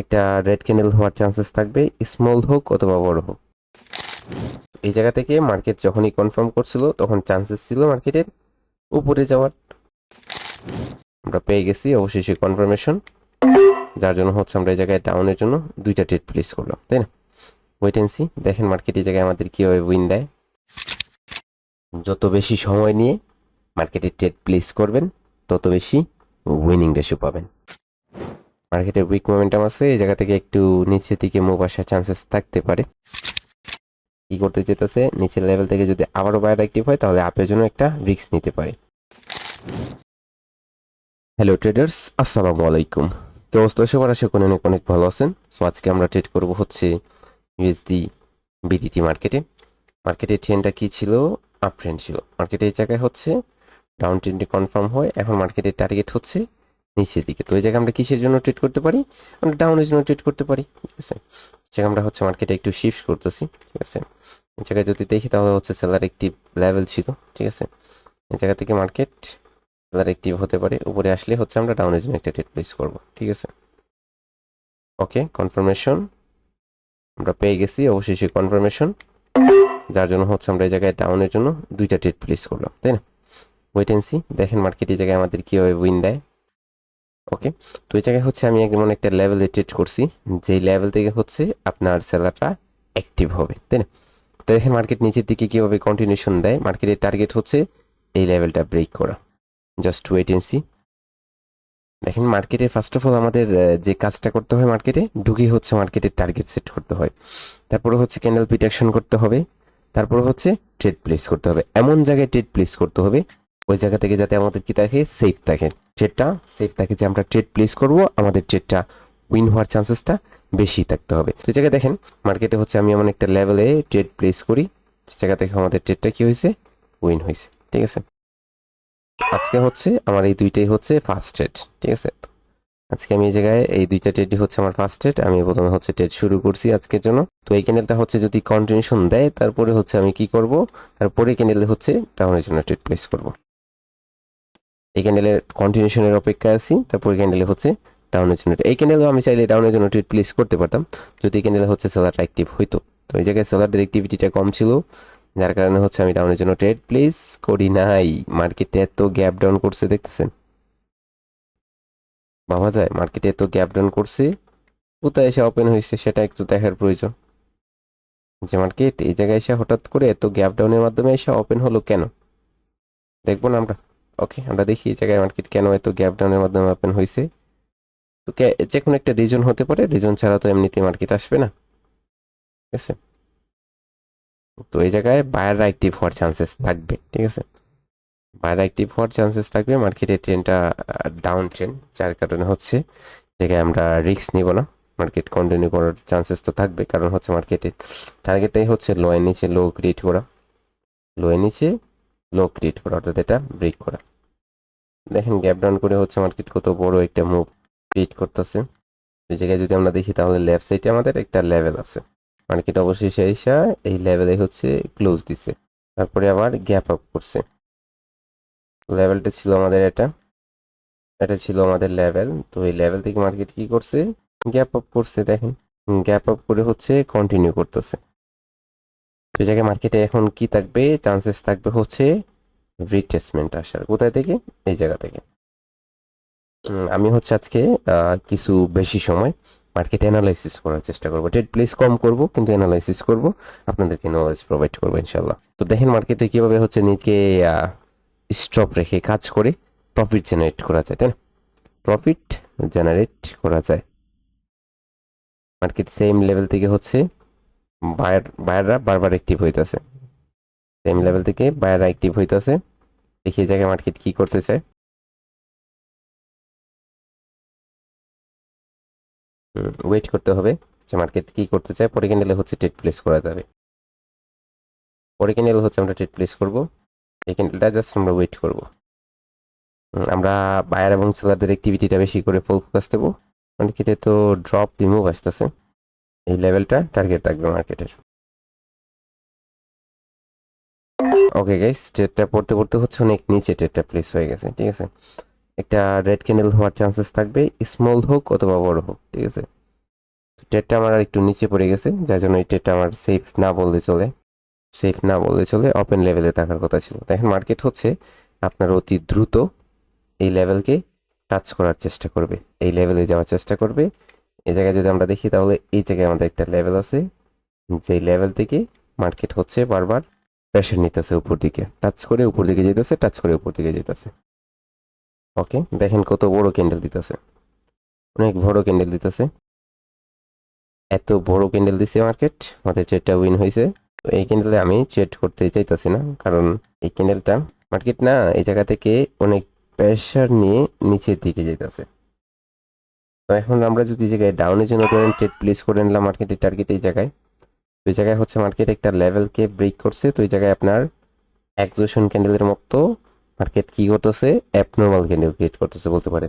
একটা red candle হওয়ার chances থাকবে স্মল হোক অথবা বড় হোক। এই জায়গা থেকে মার্কেট যখনই কনফার্ম করছিল, তখন চান্সেস ছিল মার্কেটের উপরে যাওয়ার। আমরা পেয়ে গেছি অবশেষে কনফার্মেশন যার জন্য হচ্ছে আমরা এই জায়গায় ডাউনের জন্য দুইটা ট্রেড প্লেস করলাম, তাই না? ওয়েট এন্ড সি দেখেন মার্কেট এই জায়গায় আমাদের কীভাবে উইন দেয়। যত বেশি সময় নিয়ে মার্কেটে ট্রেড প্লেস করবেন, তত বেশি উইনিং রেশিও পাবেন। মার্কেটে উইক মোমেন্টাম আছে, এই জায়গা থেকে একটু নিচের দিকে মুভ আসার চান্সেস থাকতে পারে। কি করতে যেতেছে নিচের লেভেল থেকে যদি আবারও বায়ার অ্যাক্টিভ হয়, তাহলে আপের জন্য একটা রিস্ক নিতে পারে। হ্যালো ট্রেডার্স আসসালামু আলাইকুম। তো সবার আশা করি অনেক অনেক ভালো আছেন। সো আজকে আমরা ট্রেড করব হচ্ছে ইউএসডি বিটিটি মার্কেটে মার্কেটের ট্রেনটা কি ছিল? আপ ট্রেন্ড ছিল মার্কেটে এই জায়গায় হচ্ছে ডাউন ট্রেন্ডে কনফার্ম হয়। এখন মার্কেটের টার্গেট হচ্ছে নিচের দিকে তো এই জায়গায় আমরা কিসের জন্য ট্রেড করতে পারি? আমরা ডাউনের জন্য ট্রেড করতে পারি, ঠিক আছে? সেখানে আমরা হচ্ছে মার্কেটে একটু শিফট করতেছি, ঠিক আছে? এই জায়গায় যদি দেখি তাহলে হচ্ছে সেলার একটি লেভেল ছিল, ঠিক আছে? এই জায়গা থেকে মার্কেট সেলার অ্যাক্টিভ হতে পারে, উপরে আসলে হচ্ছে আমরা ডাউনের জন্য একটা ট্রেড প্লেস করব, ঠিক আছে? ওকে কনফার্মেশন আমরা পেয়ে গেছি, অবশেষে কনফার্মেশন যার জন্য হচ্ছে আমরা এই জায়গায় ডাউনের জন্য দুইটা ট্রেড প্লেস করলাম, তাই না? ওয়েট এন্ড সি দেখেন মার্কেট এই জায়গায় আমাদের কীভাবে উইন দেয়। ওকে তো এই জায়গায় হচ্ছে আমি এমন একটা লেভেলে ট্রেড করছি, যেই লেভেল থেকে হচ্ছে আপনার সেলারটা অ্যাক্টিভ হবে, তাই না? তো দেখেন মার্কেট নিচের দিকে কীভাবে কন্টিনিউশন দেয় মার্কেটের টার্গেট হচ্ছে এই লেভেলটা ব্রেক করা। জাস্ট ওয়েট এন্ড সি দেখেন মার্কেটে ফার্স্ট অফ অল আমাদের যে কাজটা করতে হয় মার্কেটে ঢুকে হচ্ছে মার্কেটের টার্গেট সেট করতে হয়। তারপরে হচ্ছে ক্যান্ডেল পিটাকশন করতে হবে, তারপরে হচ্ছে ট্রেড প্লেস করতে হবে। এমন জায়গায় ট্রেড প্লেস করতে হবে ওই জায়গা থেকে যাতে আমাদের কি থাকে সেফ থাকে। ট্রেডটা সেফ থাকে যে আমরা ট্রেড প্লেস করব, আমাদের ট্রেডটা উইন হওয়ার চান্সেসটা বেশি থাকতে হবে। তো জায়গায় দেখেন মার্কেটে হচ্ছে আমি এমন একটা লেভেলে ট্রেড প্লেস করি, যে জায়গা থেকে আমাদের ট্রেডটা কি হয়েছে? উইন হয়েছে। ঠিক আছে? আজকে হচ্ছে আমার এই দুইটাই হচ্ছে ফার্স্ট ট্রেড ঠিক আছে? আজকে আমি এই জায়গায় এই দুইটা ট্রেডই হচ্ছে আমার ফার্স্ট ট্রেড আমি প্রথমে হচ্ছে ট্রেড শুরু করছি আজকের জন্য। তো এই ক্যান্ডেলটা হচ্ছে যদি কন্টিনিউশন দেয়, তারপরে হচ্ছে আমি কি করব? তারপরে ক্যান্ডেল হচ্ছে ডাউনের জন্য ট্রেড প্লেস করব। এই ক্যান্ডেলের কন্টিনিউশনের অপেক্ষায় আছি। তারপর ক্যান্ডেলে হচ্ছে ডাউনের জন্য। এই ক্যান্ডেলও আমি চাইলে ডাউনের জন্য ট্রেড প্লেস করতে পারতাম। যদি এই ক্যান্ডেলে হচ্ছে সেলারটা অ্যাক্টিভ হইতো। তো এই জায়গায় সেলারদের অ্যাক্টিভিটিটা কম ছিল। যার কারণে হচ্ছে আমি ডাউনের জন্য ট্রেড প্লেস করি নাই। মার্কেটে এত গ্যাপ ডাউন করছে, দেখতেছেন? ভাবা যায় মার্কেটে এত গ্যাপ ডাউন করছে। কোথায় এসে ওপেন হয়েছে সেটা একটু দেখার প্রয়োজন। যে মার্কেট এই জায়গায় এসে হঠাৎ করে এত গ্যাপ ডাউনের মাধ্যমে এসে ওপেন হলো কেন? দেখব না আমরা। ওকে আমরা দেখি এই জায়গায় মার্কেট কেন এত গ্যাপ ডাউনের মাধ্যমে ওপেন হয়েছে তো যে কোনো একটা রিজন হতে পারে রিজন ছাড়া তো এমনিতে মার্কেট আসবে না। ঠিক আছে? তো এই জায়গায় বায়াররা অ্যাক্টিভ হওয়ার চান্সেস থাকবে, ঠিক আছে? বায়াররা অ্যাক্টিভ হওয়ার চান্সেস থাকবে মার্কেটের ট্রেনটা ডাউন ট্রেন যার কারণে হচ্ছে জায়গায় আমরা রিস্ক নিব না। মার্কেট কন্টিনিউ করার চান্সেস তো থাকবে, কারণ হচ্ছে মার্কেটের টার্গেটটাই হচ্ছে লো এর নিচে লো ক্রিয়েট করা। লো এর নিচে লো ক্রিয়েট করা, অর্থাৎ এটা ব্রেক করা। দেখেন গ্যাপ ডাউন করে হচ্ছে মার্কেট কত বড় একটা মুভ ক্রিয়েট করতেছে। এই জায়গায় যদি আমরা দেখি তাহলে লেফট সাইডে আমাদের একটা লেভেল আছে। মার্কেট অবশেষে এসে এই লেভেলে হচ্ছে ক্লোজ দিছে। তারপরে আবার গ্যাপ আপ করছে। লেভেলটা ছিল আমাদের এটা। এটা ছিল আমাদের লেভেল তো এই লেভেল থেকে মার্কেট কি করছে? গ্যাপ আপ করছে, দেখেন। গ্যাপ আপ করে হচ্ছে কন্টিনিউ করতেছে। এই জায়গায় মার্কেটে এখন কি থাকবে? চান্সেস থাকবে হচ্ছে রিটেসমেন্ট আসার। কোথায় থেকে? এই জায়গা থেকে। আমি হচ্ছে আজকে কিছু বেশি সময় মার্কেট অ্যানালাইসিস করার চেষ্টা করব। ট্রেড প্লেস কম করব, কিন্তু অ্যানালাইসিস করব। আপনাদেরকে নলেজ প্রোভাইড করব ইনশাল্লাহ তো দেখেন মার্কেটে কীভাবে হচ্ছে নিজকে স্টপ রেখে কাজ করে প্রফিট জেনারেট করা যায়, তাই না? প্রফিট জেনারেট করা যায়। মার্কেট সেম লেভেল থেকে হচ্ছে বায়ার বায়াররা বারবার অ্যাক্টিভ হইতেছে। সেম লেভেল থেকে বায়াররা অ্যাক্টিভ হইতেছে। দেখি জায়গায় মার্কেট কি করতেছে। ওয়েট করতে হবে যে মার্কেট কি করতে চায় পরে ক্যান্ডেলে হচ্ছে ট্রেড প্লেস করা যাবে। পরে ক্যান্ডেল হচ্ছে আমরা ট্রেড প্লেস করব। এই ক্যান্ডেলটা জাস্ট আমরা ওয়েট করব। আমরা বায়ার এবং সেলারদের অ্যাক্টিভিটিটা বেশি করে ফুল ফোকাস দেবো। মার্কেটে তো ড্রপ রিমুভ আসতেছে। এই লেভেলটা টার্গেট থাকবে মার্কেটের ওকে গাইস ট্রেডটা পড়তে পড়তে হচ্ছে অনেক নিচে ট্রেডটা প্লেস হয়ে গেছে, ঠিক আছে? একটা রেড ক্যান্ডেল হওয়ার চান্সেস থাকবে স্মল হোক অথবা বড় হোক, ঠিক আছে? ট্রেডটা আমার আর একটু নিচে পড়ে গেছে, যার জন্য এই ট্রেডটা আমার সেফ না বললে চলে। সেফ না বললে চলে ওপেন লেভেলে থাকার কথা ছিল। দেখেন মার্কেট হচ্ছে আপনার অতি দ্রুত এই লেভেলকে টাচ করার চেষ্টা করবে, এই লেভেলে যাওয়ার চেষ্টা করবে। এই জায়গায় যদি আমরা দেখি তাহলে এই জায়গায় আমাদের একটা লেভেল আছে, যেই লেভেল থেকে মার্কেট হচ্ছে বারবার প্রেশার নিতেছে উপর দিকে টাচ করে উপর দিকে যেতেছে টাচ করে উপর দিকে যেতেছে ওকে দেখেন কত বড় ক্যান্ডেল দিতেছে। অনেক বড় ক্যান্ডেল দিতেছে। এত বড় ক্যান্ডেল দিছে মার্কেট আমাদের ট্রেডটা উইন হয়েছে তো এই ক্যান্ডেলে আমি ট্রেড করতে চাইতাছি না, কারণ এই ক্যান্ডেলটা মার্কেট না, এই জায়গা থেকে অনেক প্রেশার নিয়ে নিচের দিকে যেতেছে তো এখন আমরা যদি জায়গায় ডাউনের জন্য ধরেন ট্রেড প্লেস করে নিলাম মার্কেটের টার্গেট এই জায়গায় এই জায়গায় হচ্ছে মার্কেট একটা লেভেলকে ব্রেক করছে, তো এই জায়গায় আপনার একজোশন ক্যান্ডেলের মতো মার্কেট কি করতেছে? অ্যাবনর্মাল ক্যান্ডেল ক্রিয়েট করতেছে বলতে পারে।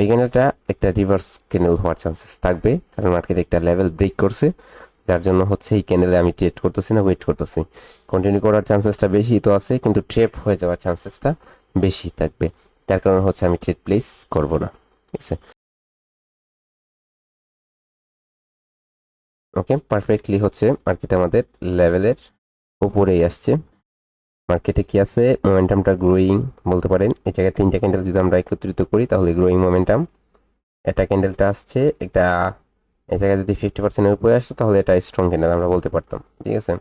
এই ক্যান্ডেলটা একটা রিভার্স ক্যান্ডেল হওয়ার চান্সেস থাকবে, কারণ মার্কেট একটা লেভেল ব্রেক করছে, যার জন্য হচ্ছে এই ক্যান্ডেলে আমি ট্রেড করতেছি না ওয়েট করতেছি। কন্টিনিউ করার চান্সেসটা বেশি তো আছে, কিন্তু ট্রেপ হয়ে যাওয়ার চান্সেসটা বেশি থাকবে। তার কারণে হচ্ছে আমি ট্রেড প্লেস করব না, ঠিক আছে? ওকে পারফেক্টলি হচ্ছে মার্কেট আমাদের লেভেলের উপরেই আসছে। মার্কেটে কি আছে? মোমেন্টামটা গ্রোয়িং বলতে পারেন। এই জায়গায় তিনটা ক্যান্ডেল যদি আমরা একত্রিত করি, তাহলে গ্রোয়িং মোমেন্টাম এটা ক্যান্ডেলটা আসছে এটা এই জায়গায় যদি ফিফটি পার্সেন্টের উপরে আসতো তাহলে এটা স্ট্রং ক্যান্ডেল আমরা বলতে পারতাম, ঠিক আছে?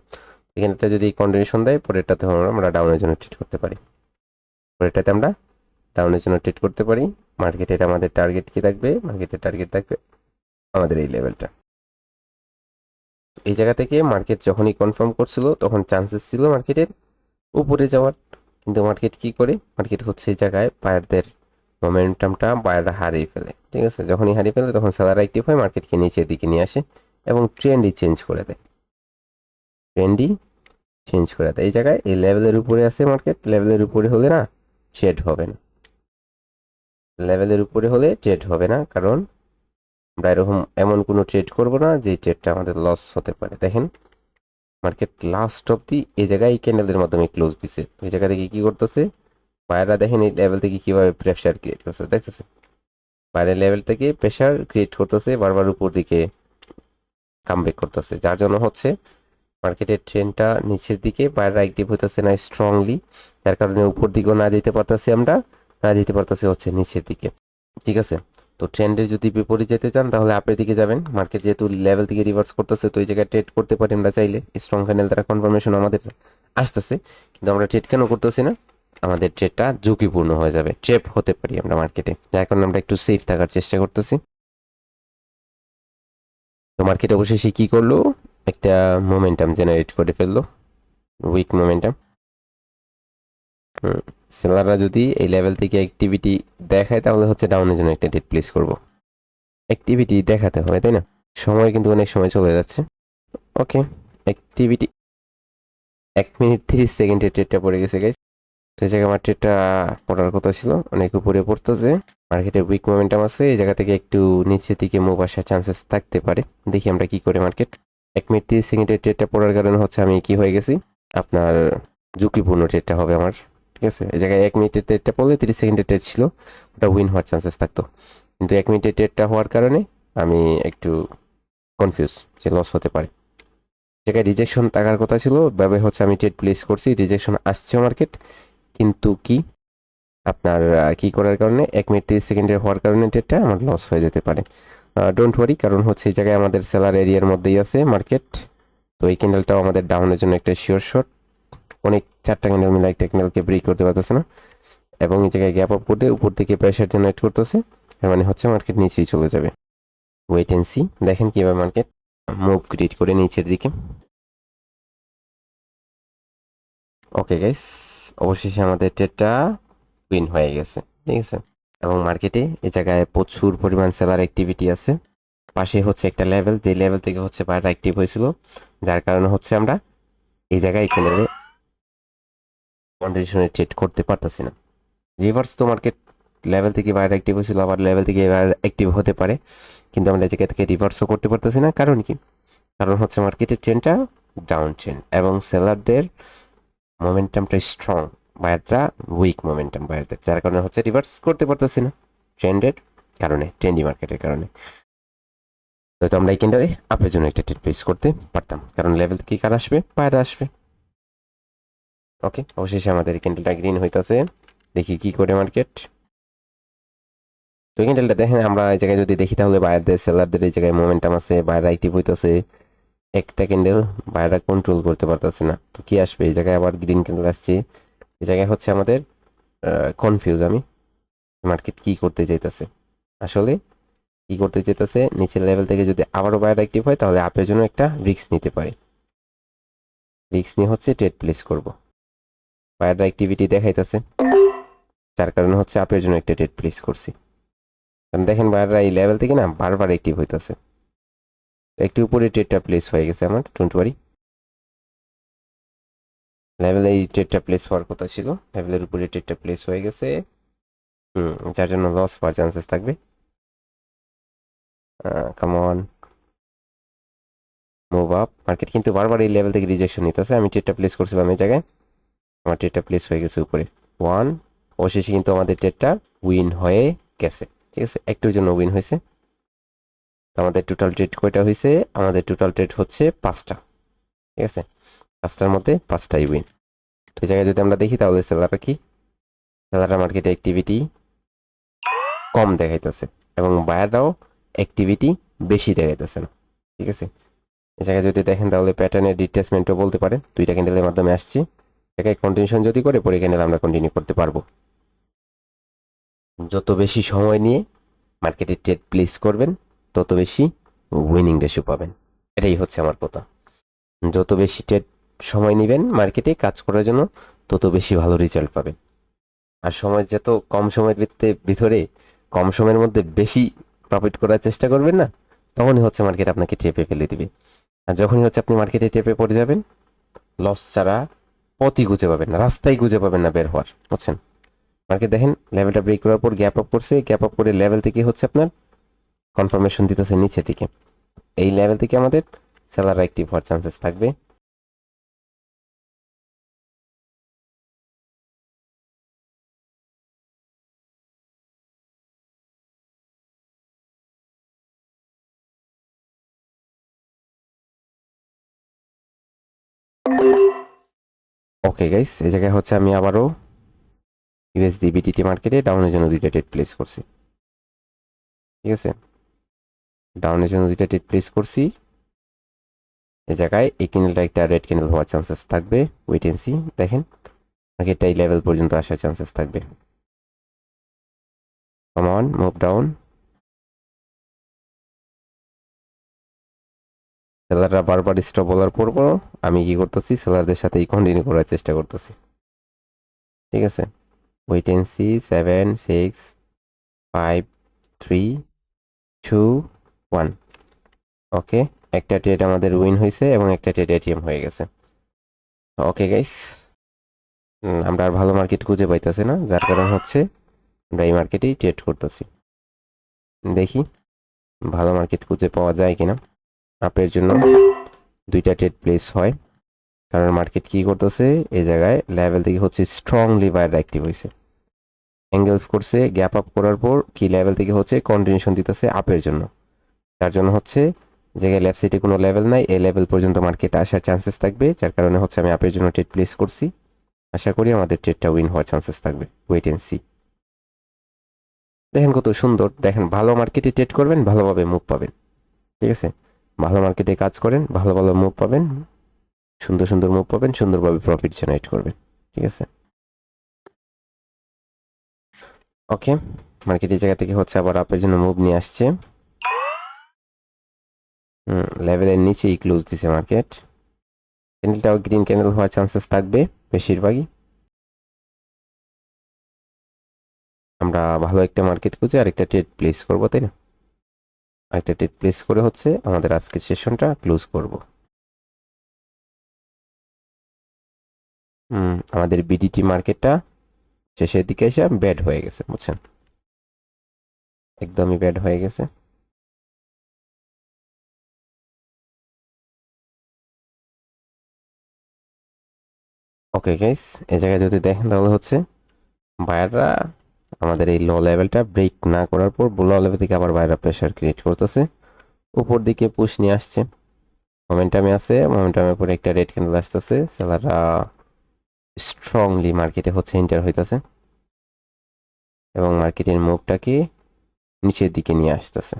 ক্যান্ডেলটা যদি কন্টিনিউশন দেয়, পরেরটাতে আমরা ডাউনের জন্য ট্রিট করতে পারি। পরেরটাতে আমরা ডাউনের জন্য ট্রিট করতে পারি। মার্কেটের আমাদের টার্গেট কি থাকবে? মার্কেটের টার্গেট থাকবে আমাদের এই লেভেলটা এই জায়গা থেকে মার্কেট যখনই কনফার্ম করছিল, তখন চান্সেস ছিল মার্কেটের উপরে যাওয়ার। কিন্তু মার্কেট কি করে? মার্কেট হচ্ছে এই জায়গায় বায়ারদের মোমেন্টামটা বায়াররা হারিয়ে ফেলে। ঠিক আছে? যখনই হারিয়ে ফেলে, তখন সেলার অ্যাক্টিভ হয় মার্কেটকে নিচের দিকে নিয়ে আসে এবং ট্রেন্ডই চেঞ্জ করে দেয়। ট্রেন্ডই চেঞ্জ করে দেয়। এই জায়গায় এই লেভেলের উপরে আছে মার্কেট লেভেলের উপরে হলে না ট্রেড হবে না। লেভেলের উপরে হলে ট্রেড হবে না, কারণ আমরা এরকম এমন কোনো ট্রেড করব না যে ট্রেডটা আমাদের লস হতে পারে। দেখেন মার্কেট লাস্ট অব্দি এই জায়গায় এই ক্যান্ডেলের মাধ্যমে ক্লোজ দিছে। এই জায়গা থেকে কী করতেছে? বাইরা দেখেন এই লেভেল থেকে কীভাবে প্রেশার ক্রিয়েট করছে দেখতেছে বাইরের লেভেল থেকে প্রেশার ক্রিয়েট করতেছে, বারবার উপর দিকে কামব্যাক করতেছে। যার জন্য হচ্ছে মার্কেটের ট্রেনটা নিচের দিকে, বাইরে অ্যাক্টিভ হইতেছে না স্ট্রংলি যার কারণে উপর দিকেও না যেতে পারতেছি আমরা, না যেতে পারতেছি হচ্ছে নিচের দিকে। ঠিক আছে? তো ট্রেন্ডের যদি বিপরীত যেতে চান, তাহলে আপের দিকে যাবেন। মার্কেট যেহেতু লেভেল থেকে রিভার্স করতেছে, তো এই জায়গায় ট্রেড করতে পারি আমরা চাইলে। স্ট্রং ক্যান্ডেল দ্বারা কনফার্মেশন আমাদের আসতেছে। কিন্তু আমরা ট্রেড কেন করতেছি না? আমাদের ট্রেডটা ঝুঁকিপূর্ণ হয়ে যাবে। ট্রেপ হতে পারি আমরা মার্কেটে যার কারণে আমরা একটু সেফ থাকার চেষ্টা করতেছি। তো মার্কেট অবশেষে কি করল? একটা মোমেন্টাম জেনারেট করে ফেলল। উইক মোমেন্টাম সেলাররা যদি এই লেভেল থেকে অ্যাক্টিভিটি দেখায়, তাহলে হচ্ছে ডাউনের জন্য একটা ডেট প্লেস করব। অ্যাক্টিভিটি দেখাতে হবে, তাই না? সময় কিন্তু অনেক সময় চলে যাচ্ছে। ওকে অ্যাক্টিভিটি এক মিনিট তিরিশ সেকেন্ডের ট্রেডটা পড়ে গেছে গাইস তো এই জায়গায় আমার ট্রেডটা পড়ার কথা ছিল। অনেক উপরে পড়তেছে। মার্কেটে উইক মোমেন্টাম আছে। এই জায়গা থেকে একটু নিচের দিকে মুভ আসার চান্সেস থাকতে পারে। দেখি আমরা কি করে মার্কেট এক মিনিট তিরিশ সেকেন্ডের ট্রেডটা পড়ার কারণে হচ্ছে আমি কি হয়ে গেছি। আপনার ঝুঁকিপূর্ণ ট্রেডটা হবে আমার। ঠিক আছে? এই জায়গায় এক মিনিটের ট্রেডটা পড়লে তিরিশ সেকেন্ডের ট্রেড ছিল, ওটা উইন হওয়ার চান্সেস থাকতো। কিন্তু এক মিনিটের ট্রেডটা হওয়ার কারণে আমি একটু কনফিউজ যে লস হতে পারে। জায়গায় রিজেকশন থাকার কথা ছিল, ভাবে হচ্ছে আমি ট্রেড প্লেস করছি রিজেকশন আসছে মার্কেট কিন্তু কি? আপনার কি করার কারণে? এক মিনিট তিরিশ সেকেন্ডের হওয়ার কারণে ট্রেডটা আমার লস হয়ে যেতে পারে। ডোন্ট ওয়ারি কারণ হচ্ছে এই জায়গায় আমাদের সেলার এরিয়ার মধ্যেই আছে মার্কেট তো এই ক্যান্ডেলটাও আমাদের ডাউনের জন্য একটা শিওর শট অনেক চারটা ক্যান্ডেল মিলে একটা ক্যান্ডেলকে ব্রেক করতে পারতেছে না। এবং এই জায়গায় গ্যাপ আপ করতে উপর থেকে প্রেশার জেনারেট করতেছে। মানে হচ্ছে মার্কেট নিচেই চলে যাবে। ওয়েট এন্ড সি দেখেন কীভাবে মার্কেট মুভ ক্রিয়েট করে নিচের দিকে। ওকে গাইস অবশেষে আমাদের ট্রেডটা উইন হয়ে গেছে, ঠিক আছে? এবং মার্কেটে এই জায়গায় প্রচুর পরিমাণ সেলার অ্যাক্টিভিটি আছে। পাশে হচ্ছে একটা লেভেল যে লেভেল থেকে হচ্ছে বাইরে অ্যাক্টিভ হয়েছিল। যার কারণে হচ্ছে আমরা এই জায়গায় ক্যান্ডেলে কন্ডিশনে ট্রেড করতে পারতেছি না। রিভার্স তো মার্কেট লেভেল থেকে বাইরে অ্যাক্টিভ হয়েছিল, আবার লেভেল থেকে এবার অ্যাক্টিভ হতে পারে। কিন্তু আমরা জায়গা থেকে রিভার্সও করতে পারতেছি না। কারণ কি? কারণ হচ্ছে মার্কেটের ট্রেনটা ডাউন ট্রেন এবং সেলারদের মোমেন্টামটা স্ট্রং বায়ারটা উইক মোমেন্টাম বায়ারদের যার কারণে হচ্ছে রিভার্স করতে পারতেছি না ট্রেন্ডের কারণে ট্রেন্ডি মার্কেটের কারণে। হয়তো আমরা এই ক্যান্ডেলে আপের জন্য একটা ট্রেড প্লেস করতে পারতাম। কারণ লেভেল থেকে কার আসবে? বাইরে আসবে। ওকে অবশেষে আমাদের ক্যান্ডেলটা গ্রিন হইতাছে। দেখি কি করে মার্কেট তো ক্যান্ডেলটা দেখেন, আমরা এই জায়গায় যদি দেখি তাহলে বাইরেদের সেলারদের এই জায়গায় মোমেন্টাম আছে বাইরে অ্যাক্টিভ হইতাছে। একটা ক্যান্ডেল বাইরে কন্ট্রোল করতে পারতেছে না। তো কি আসবে? এই জায়গায় আবার গ্রিন ক্যান্ডেল আসছে। এই জায়গায় হচ্ছে আমাদের কনফিউজ আমি। মার্কেট কি করতে চাইতেছে? আসলে কি করতে চাইতেছে? নিচের লেভেল থেকে যদি আবারও বাইরে অ্যাক্টিভ হয়, তাহলে আপের জন্য একটা রিস্ক নিতে পারে। রিস্ক নিয়ে হচ্ছে ট্রেড প্লেস করব। বাইরের অ্যাক্টিভিটি দেখাইতেছে। যার কারণে হচ্ছে আপের জন্য একটা ডেট প্লেস করছি। কারণ দেখেন বাইরেরা এই লেভেল থেকে না বারবার অ্যাক্টিভ হইতেছে। একটু উপরে ট্রেডটা প্লেস হয়ে গেছে আমার ডোন্ট ওয়ারি লেভেল এই ট্রেডটা প্লেস হওয়ার কথা ছিল। লেভেলের উপরে ট্রেডটা প্লেস হয়ে গেছে। হুম, যার জন্য লস হওয়ার চান্সেস থাকবে। কামন মুভ আপ মার্কেট কিন্তু বারবার এই লেভেল থেকে রিজেকশন নিতেছে। আমি ট্রেডটা প্লেস করছিলাম এই জায়গায়। আমার ট্রেডটা প্লেস হয়ে গেছে উপরে। ওয়ান অবশেষে কিন্তু আমাদের ট্রেডটা উইন হয়ে গেছে, ঠিক আছে? একটুর জন্য উইন হয়েছে। আমাদের টোটাল ট্রেড কয়টা হয়েছে? আমাদের টোটাল ট্রেড হচ্ছে পাঁচটা, ঠিক আছে? পাঁচটার মধ্যে পাঁচটাই উইন তো জায়গায় যদি আমরা দেখি, তাহলে সেলাররা কি? সেলাররা মার্কেটে অ্যাক্টিভিটি কম দেখাইতেছে এবং বায়াররাও অ্যাক্টিভিটি বেশি দেখাইতেছে না ঠিক আছে? এই জায়গায় যদি দেখেন, তাহলে প্যাটার্নের ডিটেসমেন্টও বলতে পারেন। দুইটা ক্যান্ডেলের মাধ্যমে আসছি। জায়গায় কন্টিনিউশন যদি করে, পরে ক্যান্ডেল আমরা কন্টিনিউ করতে পারব। যত বেশি সময় নিয়ে মার্কেটে ট্রেড প্লেস করবেন, তত বেশি উইনিং রেশিও পাবেন। এটাই হচ্ছে আমার কথা। যত বেশি ট্রেড সময় নেবেন মার্কেটে কাজ করার জন্য, তত বেশি ভালো রেজাল্ট পাবেন। আর সময় যত কম সময়ের ভিত্তিতে ভিতরে, কম সময়ের মধ্যে বেশি প্রফিট করার চেষ্টা করবেন না, তখনই হচ্ছে মার্কেট আপনাকে টেপে ফেলে দিবে। আর যখনই হচ্ছে আপনি মার্কেটে টেপে পড়ে যাবেন লস ছাড়া পথই খুঁজে পাবেন না, রাস্তাই খুঁজে পাবেন না বের হওয়ার, বুঝছেন? মার্কেট দেখেন লেভেলটা ব্রেক করার পর গ্যাপ আপ করছে গ্যাপ আপ করে লেভেল থেকে হচ্ছে আপনার কনফার্মেশন দিতেছে নিচে থেকে এই লেভেল থেকে আমাদের সেলার অ্যাক্টিভ হওয়ার চান্সেস থাকবে। ওকে গাইস এই জায়গায় হচ্ছে আমি আবারও ইউএসডি বিটিটি মার্কেটে ডাউনের জন্য দুইটা ট্রেড প্লেস করছি। ঠিক আছে? ডাউনের জন্য দুইটা ট্রেড প্লেস করছি। এই জায়গায় এই ক্যান্ডেলটা একটা রেড ক্যান্ডেল হওয়ার চান্সেস থাকবে। ওয়েট এন্ড সি দেখেন। মার্কেটটা এই লেভেল পর্যন্ত আসার চান্সেস থাকবে। কমন মুভ ডাউন সেলাররা বারবার স্টপ বলার পর পরও আমি কি করতেছি? সেলারদের সাথেই কন্টিনিউ করার চেষ্টা করতেছি। ঠিক আছে? Wait and see seven six five three two one okay একটা ট্রেড আমাদের উইন হয়েছে এবং একটা ট্রেড এটিএম হয়ে গেছে। ওকে গাইস আমরা আর ভালো মার্কেট খুঁজে পাইতেছি না, যার কারণ হচ্ছে আমরা এই মার্কেটেই ট্রেড করতেছি। দেখি, ভালো মার্কেট খুঁজে পাওয়া যায় কিনা। আপের জন্য দুইটা ট্রেড প্লেস হয়। কারণ মার্কেট কি করতেছে? এই জায়গায় লেভেল থেকে হচ্ছে স্ট্রংলি বাইরে অ্যাক্টিভ হয়েছে অ্যাঙ্গেলস করছে গ্যাপ আপ করার পর কি লেভেল থেকে হচ্ছে কন্টিনিউশন দিতেছে আপের জন্য। তার জন্য হচ্ছে জায়গায় লেফট সাইডে কোনো লেভেল নাই, এই লেভেল পর্যন্ত মার্কেট আসার চান্সেস থাকবে, যার কারণে হচ্ছে আমি আপের জন্য ট্রেড প্লেস করছি। আশা করি আমাদের ট্রেডটা উইন হওয়ার চান্সেস থাকবে। ওয়েট এন্ড সি দেখেন কত সুন্দর। দেখেন, ভালো মার্কেটে ট্রেড করবেন, ভালোভাবে মুভ পাবেন। ঠিক আছে? ভালো মার্কেটে কাজ করেন, ভালো ভালো মুভ পাবেন, সুন্দর সুন্দর মুভ পাবেন, সুন্দরভাবে প্রফিট জেনারেট করবেন, ঠিক আছে? ওকে মার্কেটের জায়গা থেকে হচ্ছে আবার আপের জন্য মুভ নিয়ে আসছে। লেভেলের নিচেই ক্লোজ দিছে মার্কেট ক্যান্ডেলটাও গ্রিন ক্যান্ডেল হওয়ার চান্সেস থাকবে, বেশিরভাগই। আমরা ভালো একটা মার্কেট খুঁজে আরেকটা ট্রেড প্লেস করব, তাই না? আরেকটা ট্রেড প্লেস করে হচ্ছে আমাদের আজকের সেশনটা ক্লোজ করব। হুম, আমাদের বিডিটি মার্কেটটা শেষের দিকে এসে ব্যাড হয়ে গেছে, বুঝছেন? একদমই ব্যাড হয়ে গেছে। ওকে গাইস এই জায়গায় যদি দেখেন তাহলে হচ্ছে বায়াররা আমাদের এই লো লেভেলটা ব্রেক না করার পর লো লেভেল থেকে আবার বাইরে প্রেশার ক্রিয়েট করতেছে। উপর দিকে পুশ নিয়ে আসছে। মোমেন্টামে আছে মোমেন্টামের পরে একটা রেড ক্যান্ডেল আসতেছে। সেলাররা স্ট্রংলি মার্কেটে হচ্ছে এন্টার হইতাছে। এবং মার্কেটের মুভটাকে নিচের দিকে নিয়ে আসতেছে।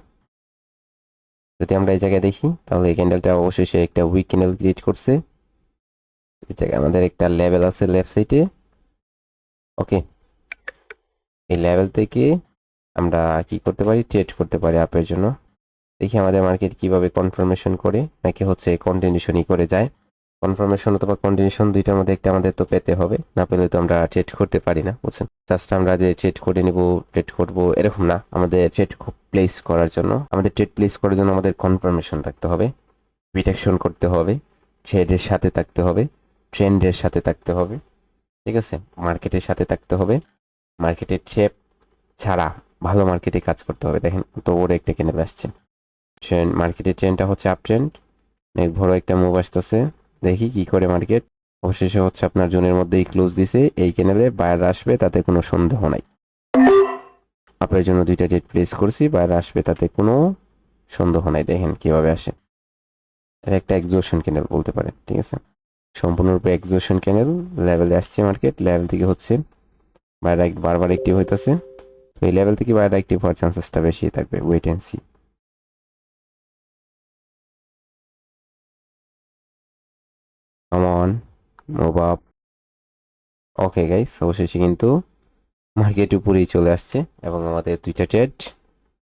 যদি আমরা এই জায়গায় দেখি, তাহলে এই ক্যান্ডেলটা অবশেষে একটা উইক ক্যান্ডেল ক্রিয়েট করছে। এই জায়গায় আমাদের একটা লেভেল আছে লেফট সাইডে ওকে এই লেভেল থেকে আমরা কি করতে পারি? ট্রেড করতে পারি আপের জন্য। দেখি আমাদের মার্কেট কীভাবে কনফার্মেশন করে, নাকি হচ্ছে কন্টিনিউশনই করে যায়। কনফার্মেশন অথবা কন্টিনিউশন দুইটার মধ্যে একটা আমাদের তো পেতে হবে। না পেলে তো আমরা ট্রেড করতে পারি না, বুঝছেন? জাস্ট আমরা যে ট্রেড করে নিব ট্রেড করব, এরকম না। আমাদের ট্রেড প্লেস করার জন্য, আমাদের ট্রেড প্লেস করার জন্য আমাদের কনফার্মেশন থাকতে হবে ডিটেকশন করতে হবে ট্রেডের সাথে থাকতে হবে ট্রেন্ডের সাথে থাকতে হবে, ঠিক আছে? মার্কেটের সাথে থাকতে হবে। মার্কেটের ট্রেপ ছাড়া ভালো মার্কেটে কাজ করতে হবে। দেখেন, তো ওর একটা কেনে আসছে। ট্রেন্ড মার্কেটের ট্রেন্ডটা হচ্ছে আপ ট্রেন্ড অনেক বড় একটা মুভ আসতেছে। দেখি কি করে মার্কেট অবশেষে হচ্ছে আপনার জোনের মধ্যেই ক্লোজ দিছে। এই ক্যানেলে বায়ার আসবে, তাতে কোনো সন্দেহ নাই। আপনার জন্য দুইটা ডেট প্লেস করছি বায়ার আসবে, তাতে কোনো সন্দেহ নাই। দেখেন কীভাবে আসে। এটা একটা এক্সোশন ক্যানেল বলতে পারেন, ঠিক আছে? সম্পূর্ণরূপে এক্সোশন ক্যানেল লেভেলে আসছে মার্কেট লেভেল থেকে হচ্ছে বায়ার বারবার অ্যাক্টিভ হইতেছে। তো এই লেভেল থেকে বায়ার অ্যাক্টিভ হওয়ার চান্সেসটা বেশি থাকবে। Wait and see come on up okay guys কিন্তু মার্কেট উপরেই চলে আসছে এবং আমাদের দুইটা ট্রেড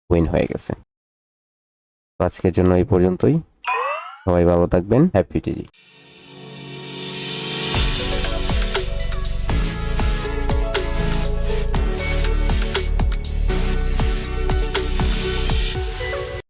উইন হয়ে গেছে। আজকের জন্য এই পর্যন্তই। সবাই ভালো থাকবেন। হ্যাপি টিডি